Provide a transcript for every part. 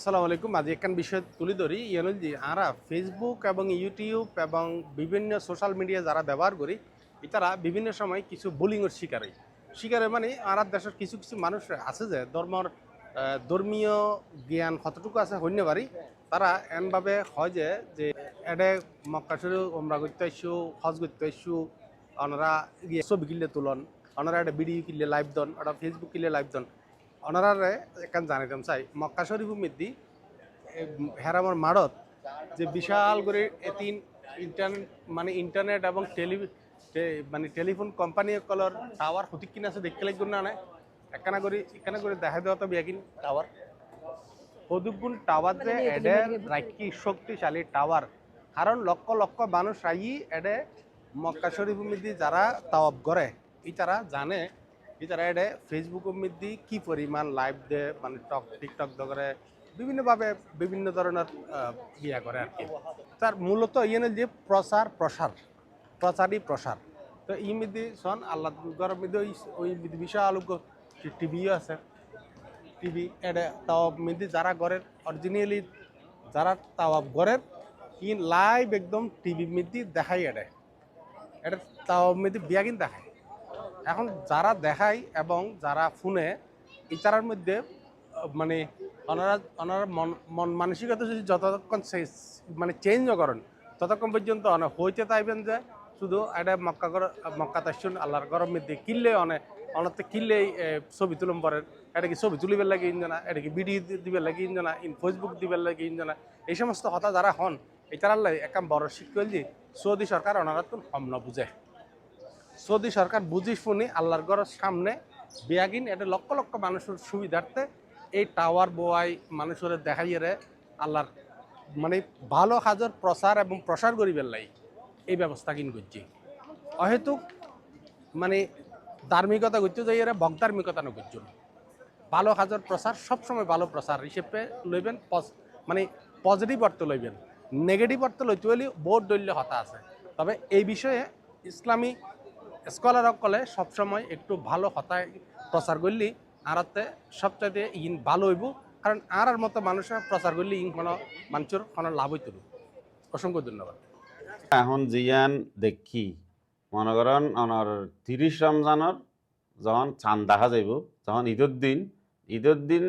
আসসালামু আলাইকুম। আজ একখান বিষয় তুলে ধরি। ইয়েন জি আমরা ফেসবুক এবং ইউটিউব এবং বিভিন্ন সোশ্যাল মিডিয়া যারা ব্যবহার করি, তারা বিভিন্ন সময় কিছু বুলিংয়ের শিকার হয়। শিকারে মানে আর দেশের কিছু কিছু মানুষ আছে যে ধর্মর ধর্মীয় জ্ঞান কতটুকু আছে হইন্য পারি, তারা এমভাবে হয় যে যে এডে মক্কা শুরু ওমরা করতে আসছু হজ করতে আসছু ওনারা ছবি কিনলে তুলন ওনারা একটা ভিডিও কিনলে লাইভ দন ওটা ফেসবুক কিনলে লাইভ দন। ওনারারে একান জানাইতাম চাই। মক্কা শরীফ মিদ্দি হেরামর মাড়ত যে বিশাল করে এতিন ইন্টারনেট মানে ইন্টারনেট এবং টেলি মানে টেলিফোন কোম্পানি কলর টাওয়ার হতিক কিনা আছে দেখতে লাগবে না একখানা করে এখানে করে দেখা দেওয়া তো বিয়াকিন টাওয়ার। হদুগুণ টাওয়ার যে এডে রাখি শক্তিশালী টাওয়ার। কারণ লক্ষ লক্ষ মানুষ আই এডে মক্কা শরীফ মিদ্দি যারা তাওয়াব করে ই তারা জানে ই তারা এডে ফেসবুক মিদ্দি কি পরিমাণ লাইভ দে মানে টক টিকটক করে বিভিন্নভাবে বিভিন্ন ধরনের ইয়া করে আর কি। তার মূলত ইয়ে যে প্রচার, প্রসার, প্রচারই প্রসার। তো ই মিদি সন আল্লাহ গরম মিদি ওই ওই মিদি আলোক টিভিও আছে। টিভি এটা তাওয়াব মিদি যারা গড়ের অরিজিনালি যারা তাওয়াব গড়ের ইন লাইভ একদম টিভি মিদি দেখাই এটা এটা তাওয়াব মিদি বিয়া কিন্তু দেখায়। এখন যারা দেখায় এবং যারা ফোনে ইতারার মধ্যে মানে ওনারা ওনারা মন মন মানসিকতা যদি যতক্ষণ মানে চেঞ্জ করেন ততক্ষণ পর্যন্ত অনেক হইতে তাইবেন যে শুধু এটা মক্কা মক্কা তাসুন আল্লাহর গরম মধ্যে কিনলে অনেক অনেকতে কিনলেই এ, ছবি তুলম পরেন এটা কি ছবি তুলিবার লাগে ইঞ্জনা এটা কি ভিডিও দিবার লাগে ইঞ্জনা ইন ফেসবুক দিবার লাগে ইঞ্জনা এই সমস্ত কথা যারা হন এটার আল্লাহ একাম বড় শিক্ষা যে সৌদি সরকার তো হম না বুঝে। সৌদি সরকার বুঝি শুনি আল্লাহর ঘরের সামনে বিয়াগিন, এটা লক্ষ লক্ষ মানুষের সুবিধার্থে এই টাওয়ার বোয়াই মানুষের দেখাইয়ে আল্লাহর মানে ভালো কাজের প্রচার এবং প্রসার করিবার লাই এই ব্যবস্থা কিন করছি। অহেতুক মানে ধার্মিকতা করতে যাই এরা বকধার্মিকতা না করছ ভালো কাজের প্রচার সবসময় ভালো প্রচার হিসেবে লইবেন মানে পজিটিভ অর্থ লইবেন। নেগেটিভ অর্থ লইতে হলে বহুত দলীয় হতা আছে। তবে এই বিষয়ে ইসলামী স্কলারসকলে সবসময় একটু ভালো হতায় প্রচার করলে, আরাতে সবচাইতে ইন ভালো হইব, কারণ আর আর মতো মানুষের প্রচার করলে ইন কোনো মানুষের কোনো লাভ হইতে অসংখ্য ধন্যবাদ। এখন জিয়ান দেখি, মনে করেন অনর তিরিশ রমজানের যখন চান দেখা যাইব, যখন ঈদের দিন ঈদের দিন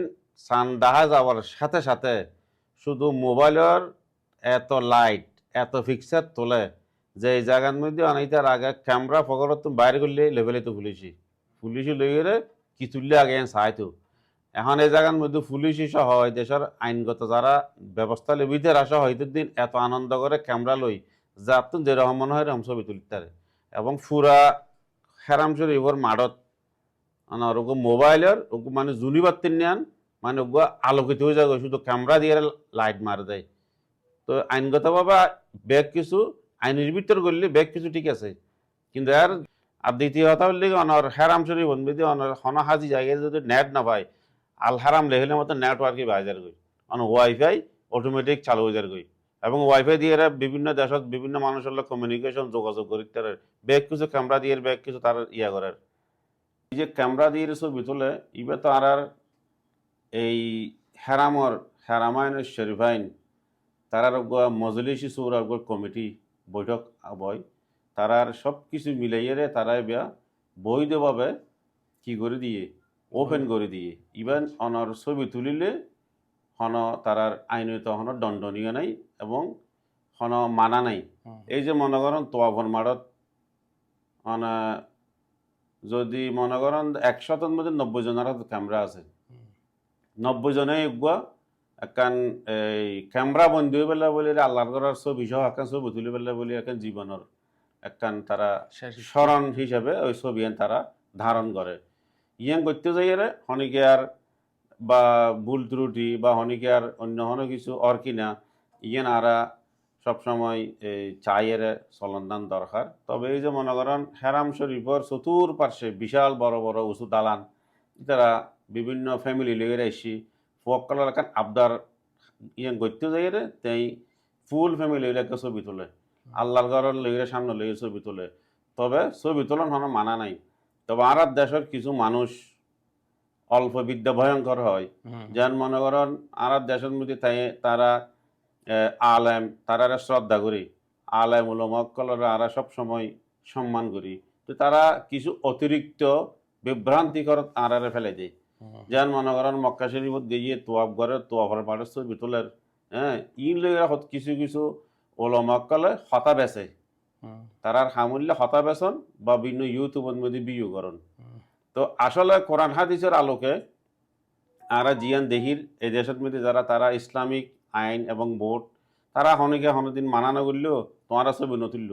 চান দেখা যাওয়ার সাথে সাথে শুধু মোবাইলের এত লাইট, এত ফিক্সার তোলে যে এই জায়গার মধ্যে অনেকটার আগে ক্যামেরা পকড়ত তো বাইরে করলে লেভেলে তো পুলিশি পুলিশি লই গেলে কি তুললে আগে চাইতো এখন এই জায়গার মধ্যে পুলিশি সহ দেশের আইনগত যারা ব্যবস্থা লবিদের আসা হয় ঈদের দিন এত আনন্দ করে ক্যামেরা লই যার তো যেরকম মনে হয় এরকম ছবি তুলিতে এবং ফুরা হেরাম শরীফর মাঠত মানে ওরকম মোবাইলের ওরকম মানে জুনি বাত্তি নেন মানে ওগুলো আলোকিত হয়ে যাবে শুধু ক্যামেরা দিয়ে লাইট মারে দেয়। তো আইনগতভাবে বেগ কিছু আইনের ভিতর করলে ব্যাগ কিছু ঠিক আছে। কিন্তু আর আর দ্বিতীয় কথা হলে অনর হেরাম শরীফ বন্ধু অনর হন জায়গায় যদি নেট না পায়, আল হারাম লেখলে মতো নেটওয়ার্কই বাজার গই অন ওয়াইফাই অটোমেটিক চালু হয়ে গই এবং ওয়াইফাই দিয়ে এরা বিভিন্ন দেশত বিভিন্ন মানুষের লোক কমিউনিকেশন যোগাযোগ করি, তার ব্যাগ কিছু ক্যামেরা দিয়ে ব্যাগ কিছু তার ইয়া করার। এই যে ক্যামেরা দিয়ে ছবি তোলে, ইবে তো আর এই হেরামর, হেরামায়নের শরীফাইন তারার মজলিসি সৌরার কমিটি বৈঠক বয় তারার সব কিছু মিলাইয়ে তারা বিয়া বৈধভাবে কি করে দিয়ে? ওপেন করে দিয়ে। ইভেন অনর ছবি তুলিলে হন তারার আইনত হন দণ্ডনীয় নাই এবং হন মানা নাই। এই যে মনে করেন তোয়াফর মারত অনা যদি মনে করেন একশতর মধ্যে নব্বই জনের হাতে ক্যামেরা আছে। নব্বই জনে এগুয়া একান এই ক্যামেরা বন্ধ হয়ে পেলা বলে আল্লাহর করার ছবি সহ একান ছবি তুলি পেলা বলে একান জীবনের একান তারা স্মরণ হিসাবে ওই ছবি তারা ধারণ করে। ইয়াং করতে যাইয়ারে হনিকে আর বা ভুল ত্রুটি বা হনিকে আর অন্য হনো কিছু অর কিনা ইয়ান আরা সবসময় এই চায়ের চলনদান দরকার। তবে এই যে মনে করেন হেরাম শরীফর চতুর পার্শ্বে বিশাল বড় বড় উঁচু দালান তারা বিভিন্ন ফ্যামিলি লইয়ে আইসি ফক কালার একান আবদার ইয়াং করতে যাইয়ারে তাই ফুল ফ্যামিলি লইলে ছবি তোলে। আল্লাহর ঘরের লইরে সামনে লইয়ে ছবি তোলে। তবে ছবি তোলার কোনো মানা নাই। তবে আর দেশের কিছু মানুষ অল্প বিদ্যা ভয়ঙ্কর হয়। যেন মনে করেন আর দেশের মধ্যে তাই তারা আলেম তারা শ্রদ্ধা করি। আলেম উলমকলরা আরা সব সময় সম্মান করি। তো তারা কিছু অতিরিক্ত বিভ্রান্তিকর আড়ারে ফেলে দেয়। যেন মনে করেন মক্কা শরীফত গিয়ে তোয়াব ঘরে তোয়াফের পাড়ের ছবি তোলের হ্যাঁ ইন লইয়া কিছু কিছু ওলমকলে হতা বেচে। তারার হামুল্যে হতা বেচন বা বিভিন্ন ইউটিউবের মধ্যে বিয়ে করন। তো আসলে কোরআন হাদিসের আলোকে আরা জিয়ান দেহির এই দেশের মধ্যে যারা তারা ইসলামিক আইন এবং ভোট তারা হনিকে হনদিন মানা না করলেও তোমারা ছবি নতুল্য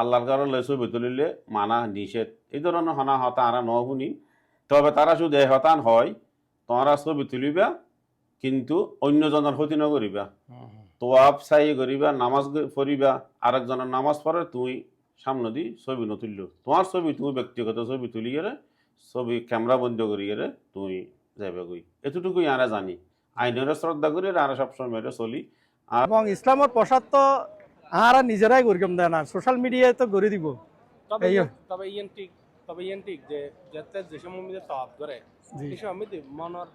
আল্লাহর কারণে ছবি তুলিলে মানা নিষেধ। এই ধরনের হনা হতা আরা ন শুনি তবে তারা শুধু হতান হয় তোমারা ছবি তুলিবা কিন্তু অন্যজনের ক্ষতি নকরিবা। তোয়াব চাই করিবা নামাজ পড়িবা আরেকজনের নামাজ পড়ে তুই সামনে দি ছবি নতুল্য তোমার ছবি তুমি ব্যক্তিগত ছবি তুলি গেলে ছবি ক্যামেরা বন্ধ করি গেলে তুই যাবে গই এতটুকুই আরা জানি। আইনের শ্রদ্ধা করি আর সবসময় এটা চলি। এবং ইসলামের প্রসাদ তো আহারা নিজেরাই গরিকম দেয় না সোশ্যাল মিডিয়ায় তো গড়ে দিব। তবে ইয়ে- তবে ঠিক তবে ইয়েন ঠিক যে যাতে যে করে জি। সময় মধ্যে মনের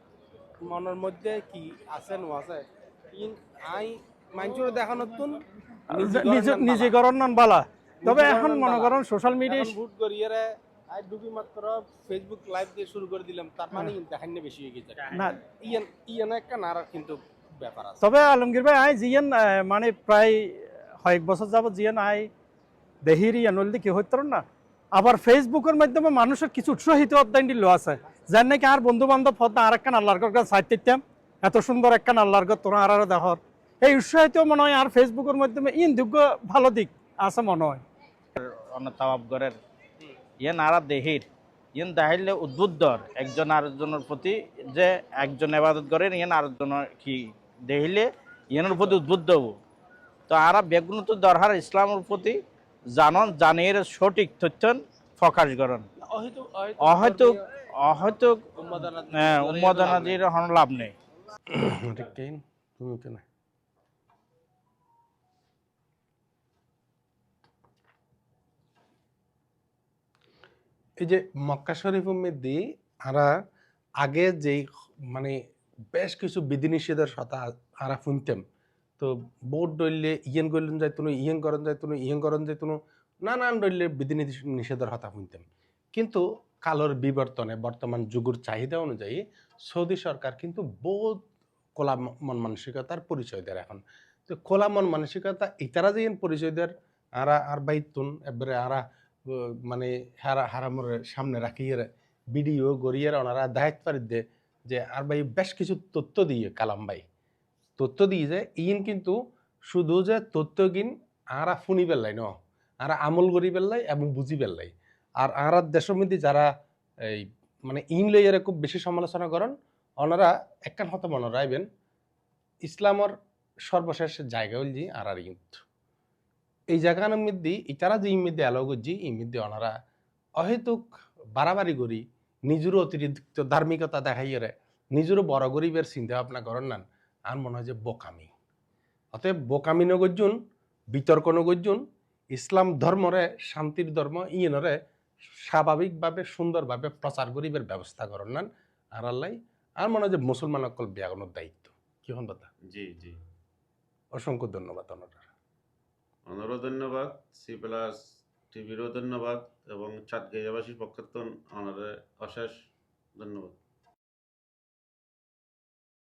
মনের মধ্যে কি আছে নো আছে? ইন আই মাঞ্চুর দেখানোর তুন নিজে করার নন বালা। তবে এখন মনে করেন সোশ্যাল মিডিয়া ভোট করিয়ারে আই ডুবি মাত্র ফেসবুক লাইভ দিয়ে শুরু করে দিলাম তার মানে কিন্তু দেখান্য বেশি হয়ে গেছে। না। ইয়ান ইয়ান একটা নারা কিন্তু ব্যাপার আছে। তবে আলমগীর ভাই আই জিয়ান মানে প্রায় কয়েক বছর যাবত জিয়ান আই দেহির ইয়ানুল কি হইতর না? আবার ফেসবুকের মাধ্যমে মানুষের কিছু উৎসাহিত অধ্যায়ন দিল আছে। যার নাকি আর বন্ধু বান্ধব হত আর একখান আল্লাহর কাছে সাইড এত সুন্দর একখান আল্লাহর কাছে তোরা আর আর দেখর। এই উৎসাহিত মনে হয় আর ফেসবুকের মাধ্যমে ইন যোগ্য ভালো দিক আছে মনে হয়। অন্য তাওয়াব গরের ইয়ে নারা দেহির, ইয়েন দেখাইলে উদ্বুদ্ধর একজন আরেকজনের প্রতি যে একজন এবাদত করেন, ইয়েন আরেকজনের কি দেখিলে ইয়েনের প্রতি উদ্বুদ্ধ তো আরা বেগুন তো দরকার ইসলামের প্রতি জানন জানিয়ে সঠিক তথ্য ফকাশ করেন। অহৈতু অহৈতু অহৈতু হন লাভ নেই। তুমি কেন এই যে মক্কা শরীফের মধ্যে আরা আগে যেই মানে বেশ কিছু বিধিনিষেধের কথা আরা শুনতাম। তো বোর্ড ডইলে ইয়েন করলেন যাইতো না, ইয়েন করেন যাইতো না, ইয়েন করেন যাইতো না, নানান ডইলে বিধি নিষেধের কথা শুনতাম কিন্তু কালোর বিবর্তনে বর্তমান যুগের চাহিদা অনুযায়ী সৌদি সরকার কিন্তু বহুত ম- মন মানসিকতার পরিচয় দেয় এখন। তো খোলা মন মানসিকতা ইতারা যে পরিচয় দেয় আরা আর বাইতুন, এবারে আরা মানে হারা, হারামর সামনে রাখিয়ে ভিডিও গড়িয়ে ওনারা দায়িত্ব দে যে, আর ভাই, বেশ কিছু তথ্য দিয়ে, কালাম ভাই। তথ্য দিয়ে যে ইন কিন্তু শুধু যে তথ্য কিন আরা শুনি পেলাই ন। আরা আমল করি পেলাই এবং বুঝি পেলাই আর আরা দেশের মধ্যে যারা এই মানে ইন লইয়ারে খুব বেশি সমালোচনা করেন, ওনারা একখান হতে মনে রাখবেন ইসলামর সর্বশেষ জায়গা হল যে আর আর ইউথ এই জায়গার মধ্যে, ইতারা যে ইমিদ্যে আলো করছি ইমিদ্যে ওনারা অহেতুক বাড়াবাড়ি করি, নিজেরও অতিরিক্ত ধার্মিকতা দেখাইয়ে নিজেরও বড় গরিবের চিন্তা ভাবনা করেন না। আর মনে হয় যে বোকামি। অতএব বোকামি নগর্জুন বিতর্ক নগর্জুন ইসলাম ধর্মরে শান্তির ধর্ম ইয়েনরে স্বাভাবিকভাবে সুন্দরভাবে প্রচার গরিবের ব্যবস্থা করেন না আর আল্লাহ। আর মনে হয় যে মুসলমান অকল বিয়াগনের দায়িত্ব। কি হন বাতা জি জি। অসংখ্য ধন্যবাদ ওনারা অনরও ধন্যবাদ সি প্লাস টিভিরও ধন্যবাদ এবং চাঁদ গাইয়াবাসীর পক্ষে তো অনারে অশেষ ধন্যবাদ।